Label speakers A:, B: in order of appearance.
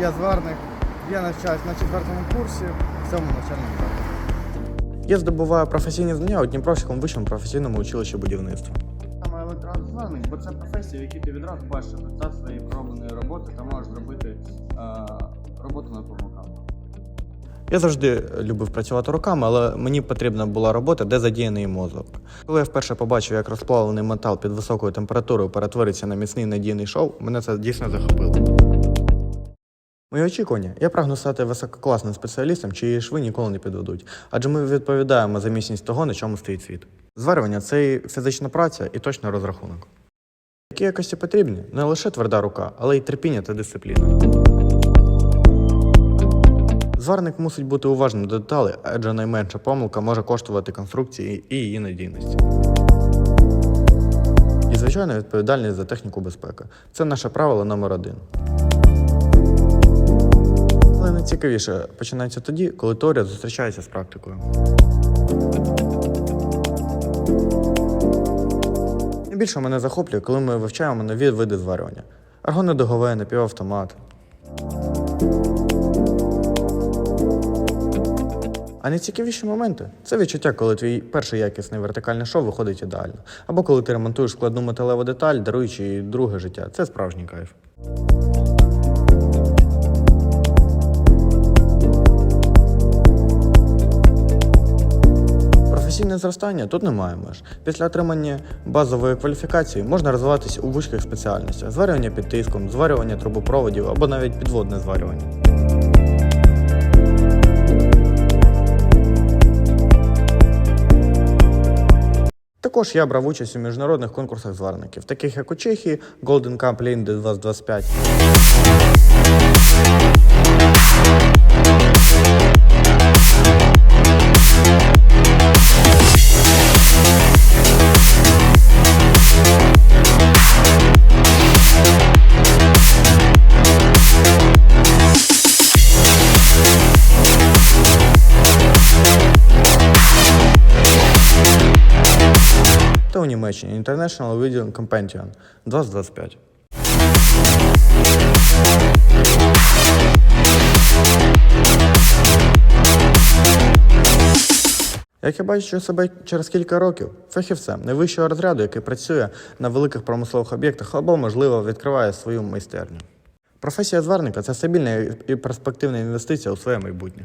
A: Я зварник, я навчаюсь на четвертому курсі в цьому навчальному закладі.
B: Я здобуваю професійні знання у Дніпровському вищому професійному училищі будівництва.
A: Саме електрозварник, бо це професія, в якій ти відразу бачиш результат своєї проробленої роботи та можеш зробити е, роботу над помилками.
B: Я завжди любив працювати руками, але мені потрібна була робота, де задіяний мозок. Коли я вперше побачив, як розплавлений метал під високою температурою перетвориться на міцний надійний шов, мене це дійсно захопило. Мої очікування. Я прагну стати висококласним спеціалістом, чиї шви ніколи не підведуть, адже ми відповідаємо за міцність того, на чому стоїть світ. Зварювання це і фізична праця і точно розрахунок. Які якості потрібні не лише тверда рука, але й терпіння та дисципліна. Зварник мусить бути уважним до деталей, адже найменша помилка може коштувати конструкції і її надійності. І, звичайно, відповідальність за техніку безпеки. Це наше правило номер один. Але найцікавіше починається тоді, коли теорія зустрічається з практикою. Найбільше мене захоплює, коли ми вивчаємо нові види зварювання. Аргонодогове, напівавтомат. А найцікавіші моменти це відчуття, коли твій перший якісний вертикальний шов виходить ідеально. Або коли ти ремонтуєш складну металеву деталь, даруючи їй друге життя. Це справжній кайф. Зростання тут немає меж. Після отримання базової кваліфікації можна розвиватися у вузьких спеціальностях: зварювання під тиском, зварювання трубопроводів або навіть підводне зварювання. Також я брав участь у міжнародних конкурсах зварників, таких як у Чехії Golden Cup Linde 2025. У Німеччині International Video Companion 2025. Як я бачу себе через кілька років, фахівцем найвищого розряду, який працює на великих промислових об'єктах або, можливо, відкриває свою майстерню. Професія зварника це стабільна і перспективна інвестиція у своє майбутнє.